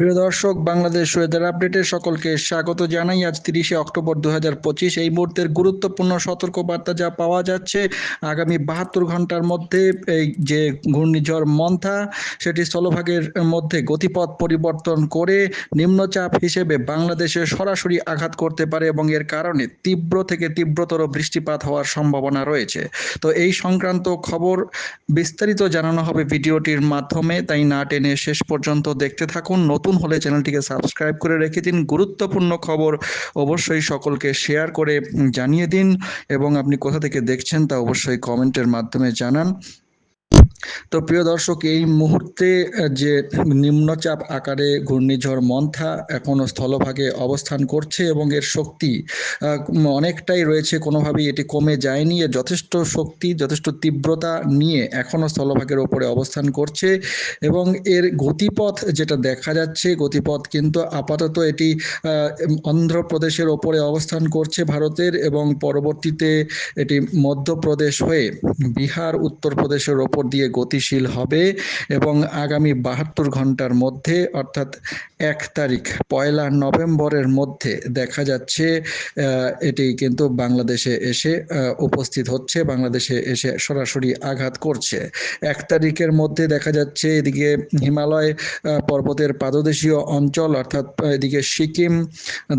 প্রিয় দর্শক, বাংলাদেশ ওয়েদার আপডেটে সকলকে স্বাগত জানাই। আজ তিরিশে অক্টোবর দু হাজার পঁচিশ, এই মুহূর্তের গুরুত্বপূর্ণ সতর্কবার্তা যা পাওয়া যাচ্ছে, আগামী বাহাত্তর ঘণ্টার মধ্যে এই যে ঘূর্ণিঝড় মন্থা, সেটি স্থলভাগের মধ্যে গতিপথ পরিবর্তন করে নিম্নচাপ হিসেবে বাংলাদেশে সরাসরি আঘাত করতে পারে এবং এর কারণে তীব্র থেকে তীব্রতর বৃষ্টিপাত হওয়ার সম্ভাবনা রয়েছে। তো এই সংক্রান্ত খবর বিস্তারিত জানানো হবে ভিডিওটির মাধ্যমে, তাই না টেনে শেষ পর্যন্ত দেখতে থাকুন। নতুন হলে চ্যানেলটিকে সাবস্ক্রাইব করে রেখে দিন। গুরুত্বপূর্ণ খবর অবশ্যই সকলকে শেয়ার করে জানিয়ে দিন। এবং আপনি কোথা থেকে দেখছেন তা অবশ্যই কমেন্টের মাধ্যমে জানান। তো প্রিয় দর্শক, এই মুহূর্তে যে নিম্নচাপ আকারে ঘূর্ণিঝড় মন্থা এখনও স্থলভাগে অবস্থান করছে এবং এর শক্তি অনেকটাই রয়েছে, কোনোভাবেই এটি কমে যায়নি। এর যথেষ্ট শক্তি, যথেষ্ট তীব্রতা নিয়ে এখনও স্থলভাগের ওপরে অবস্থান করছে এবং এর গতিপথ যেটা দেখা যাচ্ছে, গতিপথ কিন্তু আপাতত এটি অন্ধ্রপ্রদেশের ওপরে অবস্থান করছে ভারতের এবং পরবর্তীতে এটি মধ্যপ্রদেশ হয়ে বিহার, উত্তরপ্রদেশের ওপর দিয়ে গতিশীল হবে এবং আগামী বাহাত্তর ঘণ্টার মধ্যে, অর্থাৎ এক তারিখ, পয়লা নভেম্বরের মধ্যে দেখা যাচ্ছে এটি কিন্তু বাংলাদেশে এসে উপস্থিত হচ্ছে, বাংলাদেশে এসে সরাসরি আঘাত করছে। এক তারিখের মধ্যে দেখা যাচ্ছে, এদিকে হিমালয় পর্বতের পাদদেশীয় অঞ্চল, অর্থাৎ এদিকে সিকিম,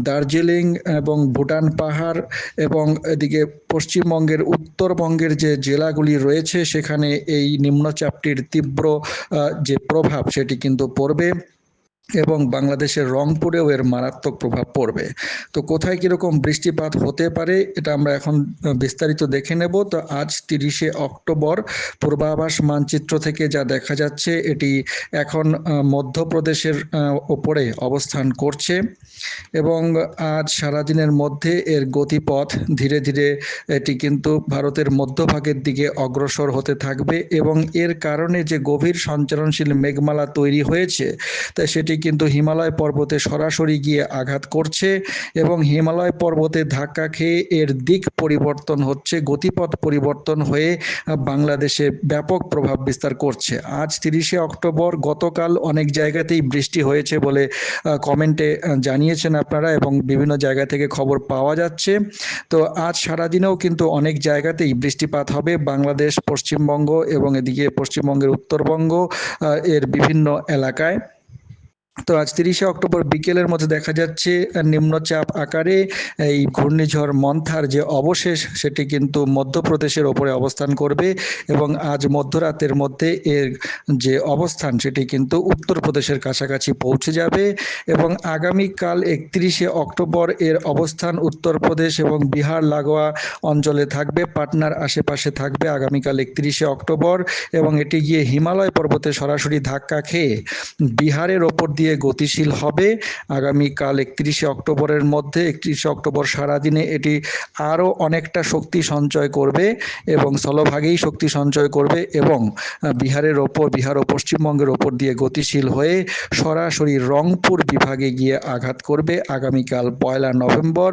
দার্জিলিং এবং ভুটান পাহাড় এবং এদিকে পশ্চিমবঙ্গের উত্তরবঙ্গের যে জেলাগুলি রয়েছে, সেখানে এই নিম্নচাপটির তীব্র যে প্রভাব সেটি কিন্তু পড়বে। এবং বাংলাদেশের রংপুরেও এর মারাত্মক প্রভাব পড়বে। তো কোথায় কীরকম বৃষ্টিপাত হতে পারে, এটা আমরা এখন বিস্তারিত দেখে নেব। তো আজ তিরিশে অক্টোবর পূর্বাভাস মানচিত্র থেকে যা দেখা যাচ্ছে, এটি এখন মধ্যপ্রদেশের ওপরে অবস্থান করছে এবং আজ সারাদিনের মধ্যে এর গতিপথ ধীরে ধীরে এটি কিন্তু ভারতের মধ্যভাগের দিকে অগ্রসর হতে থাকবে এবং এর কারণে যে গভীর সঞ্চারণশীল মেঘমালা তৈরি হয়েছে তাই সেটি কিন্তু হিমালয় পর্বতে সরাসরি গিয়ে আঘাত করছে এবং হিমালয় পর্বতে ধাক্কা খেয়ে এর দিক পরিবর্তন হচ্ছে, গতিপথ পরিবর্তন হয়ে বাংলাদেশে ব্যাপক প্রভাব বিস্তার করছে। আজ তিরিশে অক্টোবর গতকাল অনেক জায়গাতেই বৃষ্টি হয়েছে বলে কমেন্টে জানিয়েছেন আপনারা এবং বিভিন্ন জায়গা থেকে খবর পাওয়া যাচ্ছে। তো আজ সারাদিনেও কিন্তু অনেক জায়গাতেই বৃষ্টিপাত হবে। বাংলাদেশ, পশ্চিমবঙ্গ এবং এদিকে পশ্চিমবঙ্গের উত্তরবঙ্গ এর বিভিন্ন এলাকায়। তো আজ তিরিশে অক্টোবর বিকেলের মধ্যে দেখা যাচ্ছে নিম্নচাপ আকারে, এই ঘূর্ণিঝড় মন্থার যে অবশেষ, সেটি কিন্তু মধ্যপ্রদেশের ওপরে অবস্থান করবে এবং আজ মধ্যরাতের মধ্যে এর যে অবস্থান, সেটি কিন্তু উত্তরপ্রদেশের কাছাকাছি পৌঁছে যাবে এবং আগামীকাল একত্রিশে অক্টোবর এর অবস্থান উত্তরপ্রদেশ এবং বিহার, লাগোয়া অঞ্চলে থাকবে, পাটনার আশেপাশে থাকবে আগামীকাল একত্রিশে অক্টোবর এবং এটি গিয়ে হিমালয় পর্বতে সরাসরি ধাক্কা খেয়ে বিহারের ওপর দিয়ে দিয়ে গতিশীল হবে। আগামীকাল একত্রিশে অক্টোবরের মধ্যে, একত্রিশে অক্টোবর সারাদিনে এটি আরও অনেকটা শক্তি সঞ্চয় করবে এবং স্থলভাগেই শক্তি সঞ্চয় করবে এবং বিহারের ওপর, বিহার ও পশ্চিমবঙ্গের ওপর দিয়ে গতিশীল হয়ে সরাসরি রংপুর বিভাগে গিয়ে আঘাত করবে। আগামীকাল পয়লা নভেম্বর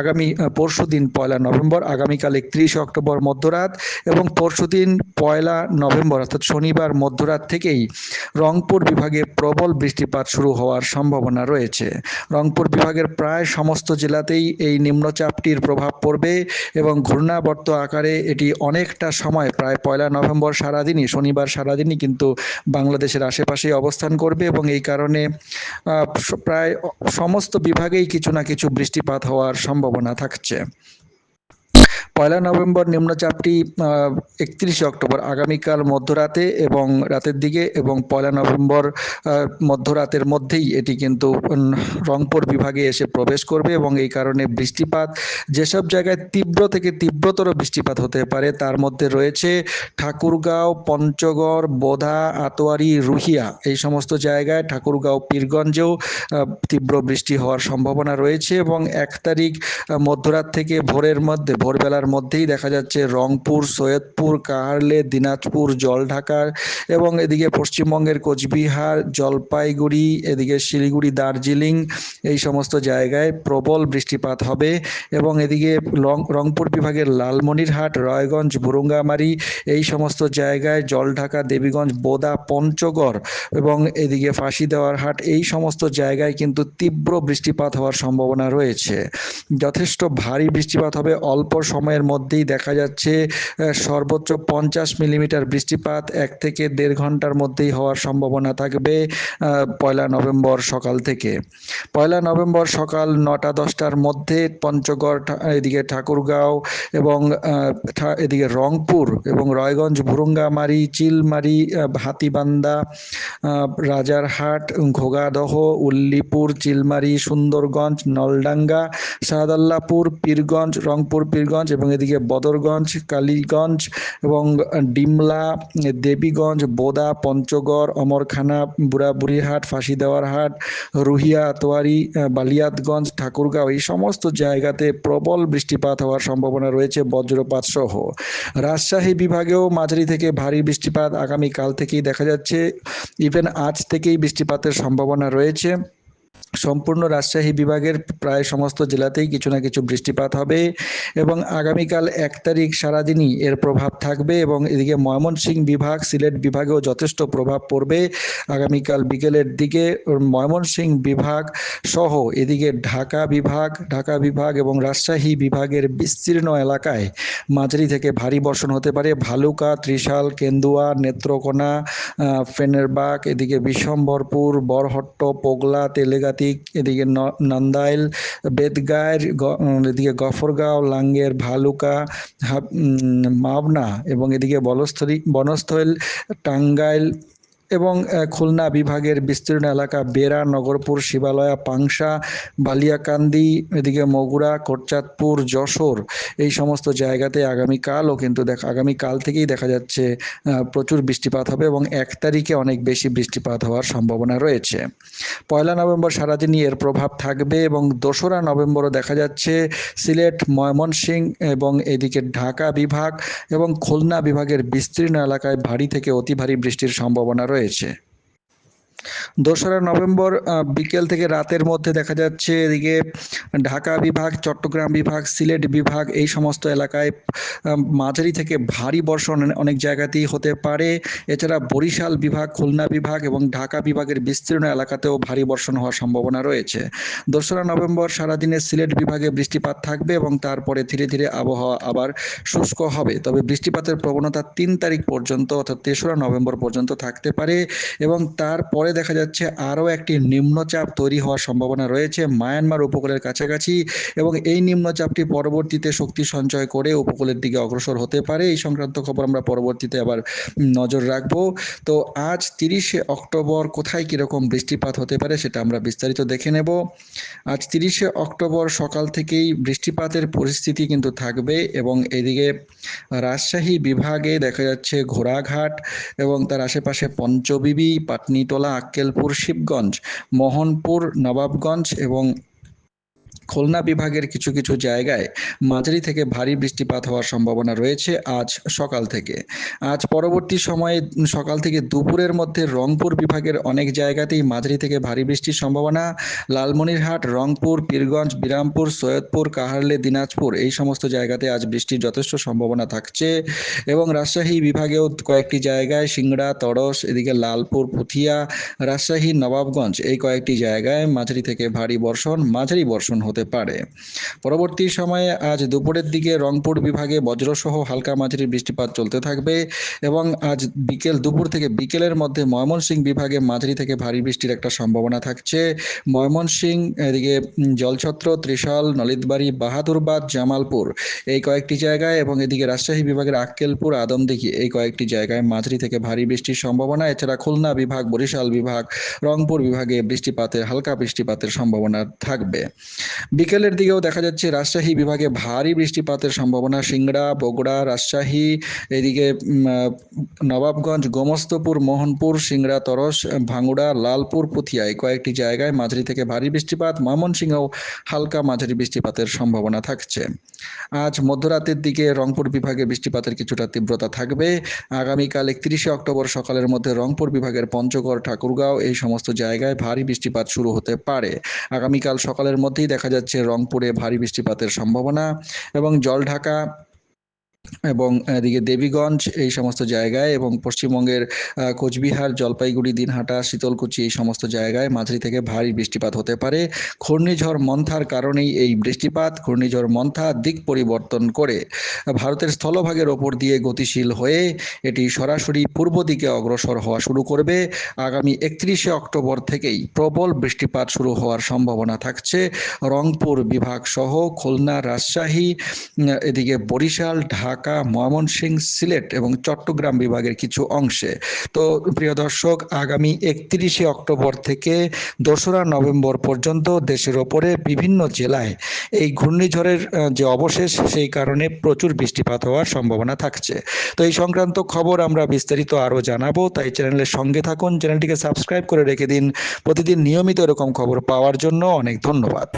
আগামী পরশু দিন পয়লা নভেম্বর, আগামীকাল একত্রিশে অক্টোবর মধ্যরাত এবং পরশু দিন পয়লা নভেম্বর, অর্থাৎ শনিবার মধ্যরাত থেকেই রংপুর বিভাগে প্রবল বৃষ্টিপাত বৃষ্টিপাত শুরু হওয়ার সম্ভাবনা রয়েছে। রংপুর বিভাগের প্রায় সমস্ত জেলাতেই এই নিম্নচাপটির প্রভাব পড়বে এবং ঘূর্ণাবর্ত আকারে এটি অনেকটা সময়, প্রায় পয়লা নভেম্বর সারাদিনই, শনিবার সারাদিনই কিন্তু বাংলাদেশের আশেপাশেই অবস্থান করবে এবং এই কারণে প্রায় সমস্ত বিভাগেই কিছু না কিছু বৃষ্টিপাত হওয়ার সম্ভাবনা থাকছে। পয়লা নভেম্বর নিম্নচাপটি একত্রিশে অক্টোবর আগামীকাল মধ্যরাতে এবং রাতের দিকে এবং পয়লা নভেম্বর মধ্যরাতের মধ্যেই এটি কিন্তু রংপুর বিভাগে এসে প্রবেশ করবে এবং এই কারণে বৃষ্টিপাত, যেসব জায়গায় তীব্র থেকে তীব্রতর বৃষ্টিপাত হতে পারে তার মধ্যে রয়েছে ঠাকুরগাঁও, পঞ্চগড়, বোধা, আতোয়ারি, রুহিয়া। এই সমস্ত জায়গায় ঠাকুরগাঁও, পীরগঞ্জেও তীব্র বৃষ্টি হওয়ার সম্ভাবনা রয়েছে এবং এক তারিখ মধ্যরাত থেকে ভোরের মধ্যে ভোরবেলার জেলার মধ্যেই দেখা যাচ্ছে রংপুর, সৈয়দপুর, কাহারলে, দিনাজপুর জলঢাকা এবং এদিকে পশ্চিমবঙ্গের কোচবিহার, জলপাইগুড়ি, এদিকে শিলিগুড়ি, দার্জিলিং এই সমস্ত জায়গায় প্রবল বৃষ্টিপাত হবে এবং এদিকে রংপুর বিভাগের লালমনিরহাট, রায়গঞ্জ, বুরুঙ্গামারি এই সমস্ত জায়গায় জলঢাকা, দেবীগঞ্জ, বোদা, পঞ্চগড় এবং এদিকে ফাঁসি দেওয়ার হাট এই সমস্ত জায়গায় কিন্তু তীব্র বৃষ্টিপাত হওয়ার সম্ভাবনা রয়েছে। যথেষ্ট ভারী বৃষ্টিপাত হবে, অল্প সময়ের মধ্যেই দেখা যাচ্ছে সর্বোচ্চ পঞ্চাশ মিলিমিটার বৃষ্টিপাত, এক থেকে দেড় ঘণ্টার মধ্যেই হওয়ার সম্ভাবনা থাকবে পয়লা নভেম্বর সকাল থেকে। পয়লা নভেম্বর সকাল নটা দশটার মধ্যে পঞ্চগড় এদিকে ঠাকুরগাঁও এবং এদিকে রংপুর এবং রায়গঞ্জ, ভুরুঙ্গামারি, চিলমারি হাতিবান্দা রাজারহাট, ঘোগাদহ, উল্লিপুর, চিলমারি, সুন্দরগঞ্জ, নলডাঙ্গা, শাহদাল্লাপুর, পীরগঞ্জ, রংপুর, পীরগঞ্জ এবং এদিকে বদরগঞ্জ, কালীগঞ্জ এবং ডিমলা, দেবীগঞ্জ, বোদা, পঞ্চগড়, অমরখানা, বুড়াবুড়িহাট ফাঁসি দেওয়ার হাট রুহিয়া, তোয়ারি, বালিয়াতগঞ্জ, ঠাকুরগাঁও এই সমস্ত জায়গাতে প্রবল বৃষ্টিপাত হওয়ার সম্ভাবনা রয়েছে বজ্রপাত সহ। রাজশাহী বিভাগেও মাঝারি থেকে ভারী বৃষ্টিপাত আগামী কাল থেকেই দেখা যাচ্ছে। ইভেন আজ থেকেই বৃষ্টিপাতের সম্ভাবনা রয়েছে। সম্পূর্ণ রাজশাহী বিভাগের প্রায় সমস্ত জেলাতেই কিছু না কিছু বৃষ্টিপাত হবে এবং আগামীকাল এক তারিখ সারাদিনই এর প্রভাব থাকবে এবং এদিকে ময়মনসিংহ বিভাগ, সিলেট বিভাগেও যথেষ্ট প্রভাব পড়বে। আগামীকাল বিকেলের দিকে ময়মনসিংহ বিভাগ সহ এদিকে ঢাকা বিভাগ ঢাকা বিভাগ এবং রাজশাহী বিভাগের বিস্তীর্ণ এলাকায় মাঝারি থেকে ভারী বর্ষণ হতে পারে। ভালুকা, ত্রিশাল, কেন্দুয়া, নেত্রকোনা ফেনেরবাগ, এদিকে বিশ্বম্বরপুর বরহট্ট, পোগলা, তেলেগাতি এদিকে নন্দাইল বেদগায়ের এদিকে গফরগাঁও লাঙ্গের ভালুকা মাবনা এবং এদিকে বলস্থলী বনস্থল টাঙ্গাইল এবং খুলনা বিভাগের বিস্তীর্ণ এলাকা বেড়া, নগরপুর, শিবালয়া, পাংশা, বালিয়াকান্দি, এদিকে মগুরা, কোটচাঁদপুর, যশোর এই সমস্ত জায়গাতে আগামীকালও কিন্তু দেখা, আগামীকাল থেকেই দেখা যাচ্ছে প্রচুর বৃষ্টিপাত হবে এবং এক তারিখে অনেক বেশি বৃষ্টিপাত হওয়ার সম্ভাবনা রয়েছে। পয়লা নভেম্বর সারাদিনই এর প্রভাব থাকবে এবং দোসরা নভেম্বরও দেখা যাচ্ছে সিলেট ময়মনসিংহ এবং এদিকে ঢাকা বিভাগ এবং খুলনা বিভাগের বিস্তীর্ণ এলাকায় ভারী থেকে অতি ভারী বৃষ্টির সম্ভাবনা রয়েছে। দোসরা নভেম্বর বিকেল থেকে রাতের মধ্যে দেখা যাচ্ছে এদিকে ঢাকা বিভাগ, চট্টগ্রাম বিভাগ, সিলেট বিভাগ এই সমস্ত এলাকায় মাঝারি থেকে ভারী বর্ষণ অনেক জায়গাতেই হতে পারে। এছাড়া বরিশাল বিভাগ, খুলনা বিভাগ এবং ঢাকা বিভাগের বিস্তীর্ণ এলাকাতেও ভারী বর্ষণ হওয়ার সম্ভাবনা রয়েছে। দোসরা নভেম্বর সারাদিনে সিলেট বিভাগে বৃষ্টিপাত থাকবে এবং তারপরে ধীরে ধীরে আবহাওয়া আবার শুষ্ক হবে। তবে বৃষ্টিপাতের প্রবণতা তিন তারিখ পর্যন্ত অর্থাৎ তেসরা নভেম্বর পর্যন্ত থাকতে পারে এবং তারপরে দেখা যাচ্ছে আরও একটি নিম্নচাপ তৈরি হওয়ার সম্ভাবনা রয়েছে মায়ানমার উপকূলের কাছাকাছি এবং এই নিম্নচাপটি পরবর্তীতে শক্তি সঞ্চয় করে উপকূলের দিকে অগ্রসর হতে পারে। এই সংক্রান্ত খবর আমরা পরবর্তীতে আবার নজর রাখব। তো আজ তিরিশে অক্টোবর কোথায় কীরকম বৃষ্টিপাত হতে পারে সেটা আমরা বিস্তারিত দেখে নেব। আজ তিরিশে অক্টোবর সকাল থেকেই বৃষ্টিপাতের পরিস্থিতি কিন্তু থাকবে এবং এদিকে রাজশাহী বিভাগে দেখা যাচ্ছে ঘোড়াঘাট এবং তার আশেপাশে পঞ্চবিবি পাটনিটোলা আক্কেলপুর শিবগঞ্জ মোহনপুর নবাবগঞ্জ এবং খুলনা বিভাগের কিছু কিছু জায়গায় মাঝারি থেকে ভারী বৃষ্টিপাত হওয়ার সম্ভাবনা রয়েছে আজ সকাল থেকে। আজ পরবর্তী সময়ে সকাল থেকে দুপুরের মধ্যে রংপুর বিভাগের অনেক জায়গাতেই মাঝারি থেকে ভারী বৃষ্টির সম্ভাবনা। লালমনিরহাট, রংপুর, পীরগঞ্জ, বিরামপুর, সৈয়দপুর, কাহারলে, দিনাজপুর এই সমস্ত জায়গাতে আজ বৃষ্টির যথেষ্ট সম্ভাবনা থাকছে। এবং রাজশাহী বিভাগেও কয়েকটি জায়গায় সিংড়া তড়স এদিকে লালপুর, পুথিয়া, রাজশাহী, নবাবগঞ্জ এই কয়েকটি জায়গায় মাঝারি থেকে ভারী বর্ষণ, মাঝারি বর্ষণ হতে পারে। পরবর্তী সময়ে আজ দুপুরের দিকে রংপুর বিভাগে বজ্রসহ হালকা মাঝারি বৃষ্টিপাত চলতে থাকবে এবং আজ বিকেল দুপুর থেকে বিকেলের মধ্যে ময়মনসিংহ বিভাগে মাঝারি থেকে ভারী বৃষ্টির একটা সম্ভাবনা থাকছে। ময়মনসিংহ, এদিকে জলছত্র, ত্রিশাল, নলিতবাড়ি, বাহাদুরবাদ, জামালপুর এই কয়েকটি জায়গায় এবং এদিকে রাজশাহী বিভাগের আক্কেলপুর, আদমদিঘি এই কয়েকটি জায়গায় মাঝারি থেকে ভারী বৃষ্টির সম্ভাবনা। এছাড়া খুলনা বিভাগ, বরিশাল বিভাগ, রংপুর বিভাগে বৃষ্টিপাতের হালকা বৃষ্টিপাতের সম্ভাবনা থাকবে। বিকেলের দিকেও দেখা যাচ্ছে রাজশাহী বিভাগে ভারী বৃষ্টিপাতের সম্ভাবনা। সিংড়া, বগুড়া, রাজশাহী, এদিকে নবাবগঞ্জ, গোমস্তপুর, মোহনপুর, সিংড়া, তরস ভাঙ্গুড়া লালপুর পুথিয়ায় কয়েকটি জায়গায় মাঝারি থেকে ভারী বৃষ্টিপাত। ময়মনসিংহেও হালকা মাঝারি বৃষ্টিপাতের সম্ভাবনা থাকছে। আজ মধ্যরাতের দিকে রংপুর বিভাগে বৃষ্টিপাতের কিছুটা তীব্রতা থাকবে। আগামীকাল একত্রিশে অক্টোবর সকালের মধ্যে রংপুর বিভাগের পঞ্চগড়, ঠাকুরগাঁও এই সমস্ত জায়গায় ভারী বৃষ্টিপাত শুরু হতে পারে। আগামীকাল সকালের মধ্যেই দেখা যাচ্ছে রংপুরে ভারী বৃষ্টিপাতের সম্ভাবনা এবং জলঢাকা এবং এদিকে দেবীগঞ্জ এই সমস্ত জায়গায় এবং পশ্চিমবঙ্গের কোচবিহার, জলপাইগুড়ি, দিনহাটা, শীতলকুচি এই সমস্ত জায়গায় মাঝারি থেকে ভারী বৃষ্টিপাত হতে পারে। ঘূর্ণিঝড় মন্থার কারণেই এই বৃষ্টিপাত, ঘূর্ণিঝড় মন্থা দিক পরিবর্তন করে, ভারতের স্থলভাগের ওপর দিয়ে গতিশীল হয়ে এটি সরাসরি পূর্ব দিকে অগ্রসর হওয়া শুরু করবে। আগামী একত্রিশে অক্টোবর থেকেই প্রবল বৃষ্টিপাত শুরু হওয়ার সম্ভাবনা থাকছে। রংপুর বিভাগ সহ খুলনা, রাজশাহী এদিকে বরিশাল, ঢাকা ময়মনসিংহ, সিলেট এবং চট্টগ্রাম বিভাগের কিছু অংশে। তো প্রিয় দর্শক, আগামী একত্রিশে অক্টোবর থেকে দোসরা নভেম্বর পর্যন্ত দেশের ওপরে বিভিন্ন জেলায় এই ঘূর্ণিঝড়ের যে অবশেষ, সেই কারণে প্রচুর বৃষ্টিপাত হওয়ার সম্ভাবনা থাকছে। তো এই সংক্রান্ত খবর আমরা বিস্তারিত আরও জানাব, তাই চ্যানেলের সঙ্গে থাকুন। চ্যানেলটিকে সাবস্ক্রাইব করে রেখে দিন। প্রতিদিন নিয়মিত এরকম খবর পাওয়ার জন্য অনেক ধন্যবাদ।